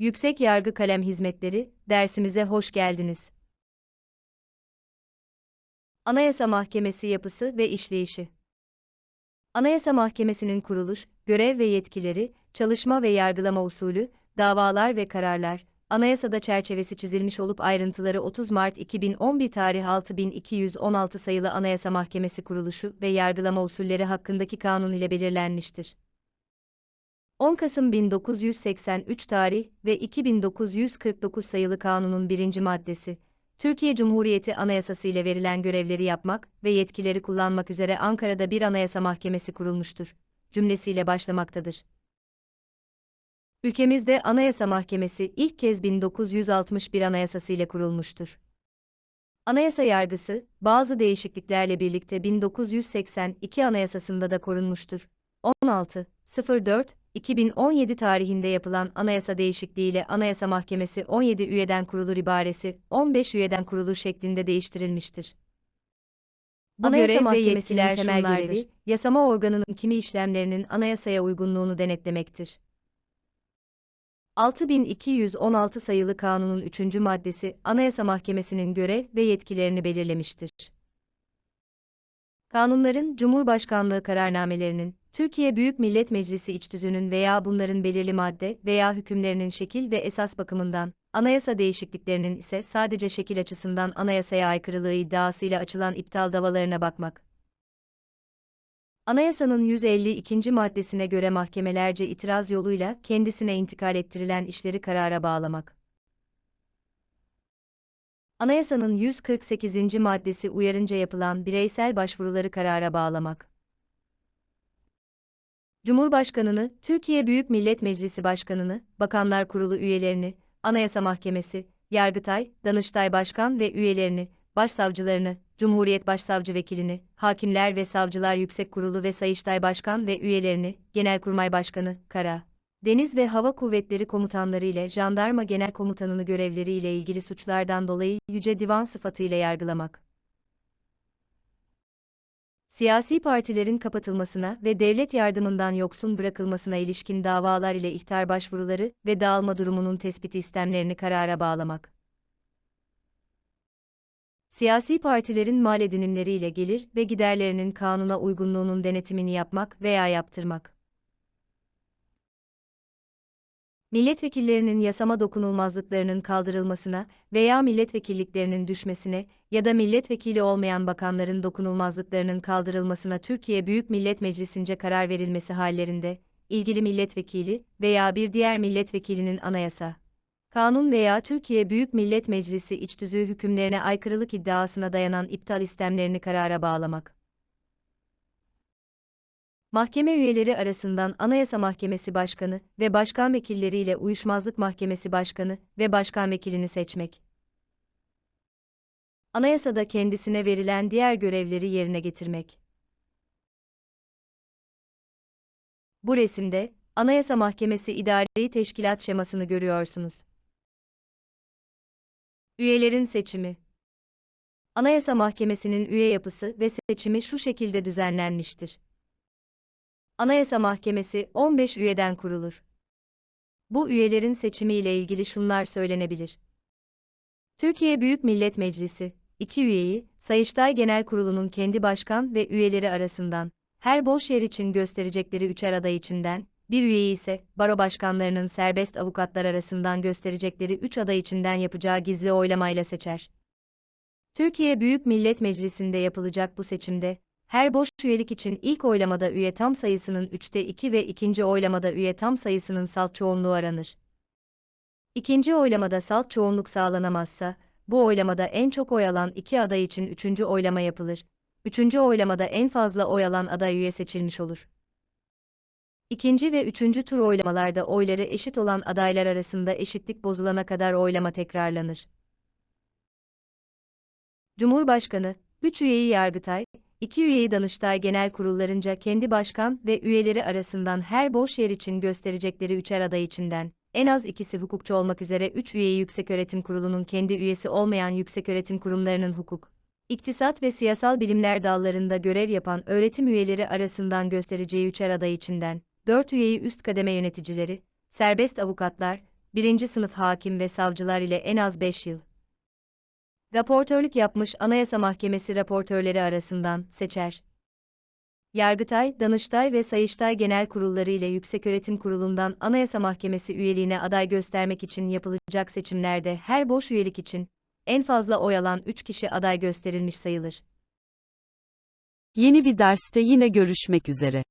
Yüksek Yargı Kalem Hizmetleri, dersimize hoş geldiniz. Anayasa Mahkemesi yapısı ve işleyişi. Anayasa Mahkemesi'nin kuruluş, görev ve yetkileri, çalışma ve yargılama usulü, davalar ve kararlar, anayasada çerçevesi çizilmiş olup ayrıntıları 30 Mart 2011 tarih 6216 sayılı Anayasa Mahkemesi kuruluşu ve yargılama usulleri hakkındaki kanun ile belirlenmiştir. 10 Kasım 1983 tarih ve 2949 sayılı kanunun birinci maddesi, Türkiye Cumhuriyeti Anayasası ile verilen görevleri yapmak ve yetkileri kullanmak üzere Ankara'da bir anayasa mahkemesi kurulmuştur, cümlesiyle başlamaktadır. Ülkemizde Anayasa Mahkemesi ilk kez 1961 Anayasası ile kurulmuştur. Anayasa yargısı, bazı değişikliklerle birlikte 1982 Anayasasında da korunmuştur. 16. 04. 2017 tarihinde yapılan anayasa değişikliğiyle Anayasa Mahkemesi 17 üyeden kurulur ibaresi 15 üyeden kurulur şeklinde değiştirilmiştir. Bu Anayasa görev ve Mahkemesi'nin yetkiler temel şunlardır. görevi, Yasama organının kimi işlemlerinin anayasaya uygunluğunu denetlemektir. 6216 sayılı kanunun 3. maddesi Anayasa Mahkemesi'nin görev ve yetkilerini belirlemiştir. Kanunların, Cumhurbaşkanlığı kararnamelerinin, Türkiye Büyük Millet Meclisi içtüzünün veya bunların belirli madde veya hükümlerinin şekil ve esas bakımından, anayasa değişikliklerinin ise sadece şekil açısından anayasaya aykırılığı iddiasıyla açılan iptal davalarına bakmak. Anayasanın 152. maddesine göre mahkemelerce itiraz yoluyla kendisine intikal ettirilen işleri karara bağlamak. Anayasanın 148. maddesi uyarınca yapılan bireysel başvuruları karara bağlamak. Cumhurbaşkanını, Türkiye Büyük Millet Meclisi Başkanını, Bakanlar Kurulu üyelerini, Anayasa Mahkemesi, Yargıtay, Danıştay Başkan ve üyelerini, başsavcılarını, Cumhuriyet Başsavcı Vekilini, Hakimler ve Savcılar Yüksek Kurulu ve Sayıştay Başkan ve üyelerini, Genelkurmay Başkanı, Kara, Deniz ve Hava Kuvvetleri Komutanları ile Jandarma Genel Komutanını görevleri ile ilgili suçlardan dolayı Yüce Divan sıfatıyla yargılamak. Siyasi partilerin kapatılmasına ve devlet yardımından yoksun bırakılmasına ilişkin davalar ile ihtar başvuruları ve dağılma durumunun tespiti istemlerini karara bağlamak. Siyasi partilerin mal edinimleri ile gelir ve giderlerinin kanuna uygunluğunun denetimini yapmak veya yaptırmak. Milletvekillerinin yasama dokunulmazlıklarının kaldırılmasına veya milletvekilliklerinin düşmesine ya da milletvekili olmayan bakanların dokunulmazlıklarının kaldırılmasına Türkiye Büyük Millet Meclisi'nce karar verilmesi hallerinde, ilgili milletvekili veya bir diğer milletvekilinin anayasa, kanun veya Türkiye Büyük Millet Meclisi içtüzüğü hükümlerine aykırılık iddiasına dayanan iptal istemlerini karara bağlamak. Mahkeme üyeleri arasından Anayasa Mahkemesi Başkanı ve Başkan Vekilleriyle Uyuşmazlık Mahkemesi Başkanı ve Başkan Vekilini seçmek. Anayasada kendisine verilen diğer görevleri yerine getirmek. Bu resimde, Anayasa Mahkemesi İdari Teşkilat Şemasını görüyorsunuz. Üyelerin seçimi Anayasa Mahkemesi'nin üye yapısı ve seçimi şu şekilde düzenlenmiştir. Anayasa Mahkemesi 15 üyeden kurulur. Bu üyelerin seçimi ile ilgili şunlar söylenebilir. Türkiye Büyük Millet Meclisi, 2 üyeyi, Sayıştay Genel Kurulu'nun kendi başkan ve üyeleri arasından, her boş yer için gösterecekleri üçer aday içinden, bir üyeyi ise, baro başkanlarının serbest avukatlar arasından gösterecekleri üç aday içinden yapacağı gizli oylamayla seçer. Türkiye Büyük Millet Meclisi'nde yapılacak bu seçimde, her boş üyelik için ilk oylamada üye tam sayısının 3'te 2 ve ikinci oylamada üye tam sayısının salt çoğunluğu aranır. İkinci oylamada salt çoğunluk sağlanamazsa, bu oylamada en çok oy alan iki aday için üçüncü oylama yapılır. Üçüncü oylamada en fazla oy alan aday üye seçilmiş olur. İkinci ve üçüncü tur oylamalarda oyları eşit olan adaylar arasında eşitlik bozulana kadar oylama tekrarlanır. Cumhurbaşkanı, 3 üyeyi Yargıtay, İki üyeyi Danıştay Genel Kurullarınca kendi başkan ve üyeleri arasından her boş yer için gösterecekleri üçer aday içinden, en az ikisi hukukçu olmak üzere üç üyeyi Yükseköğretim Kurulu'nun kendi üyesi olmayan yükseköğretim kurumlarının hukuk, iktisat ve siyasal bilimler dallarında görev yapan öğretim üyeleri arasından göstereceği üçer aday içinden, dört üyeyi üst kademe yöneticileri, serbest avukatlar, birinci sınıf hakim ve savcılar ile en az 5 yıl. Raportörlük yapmış Anayasa Mahkemesi raportörleri arasından seçer. Yargıtay, Danıştay ve Sayıştay Genel Kurulları ile Yükseköğretim Kurulu'ndan Anayasa Mahkemesi üyeliğine aday göstermek için yapılacak seçimlerde her boş üyelik için en fazla oy alan 3 kişi aday gösterilmiş sayılır. Yeni bir derste yine görüşmek üzere.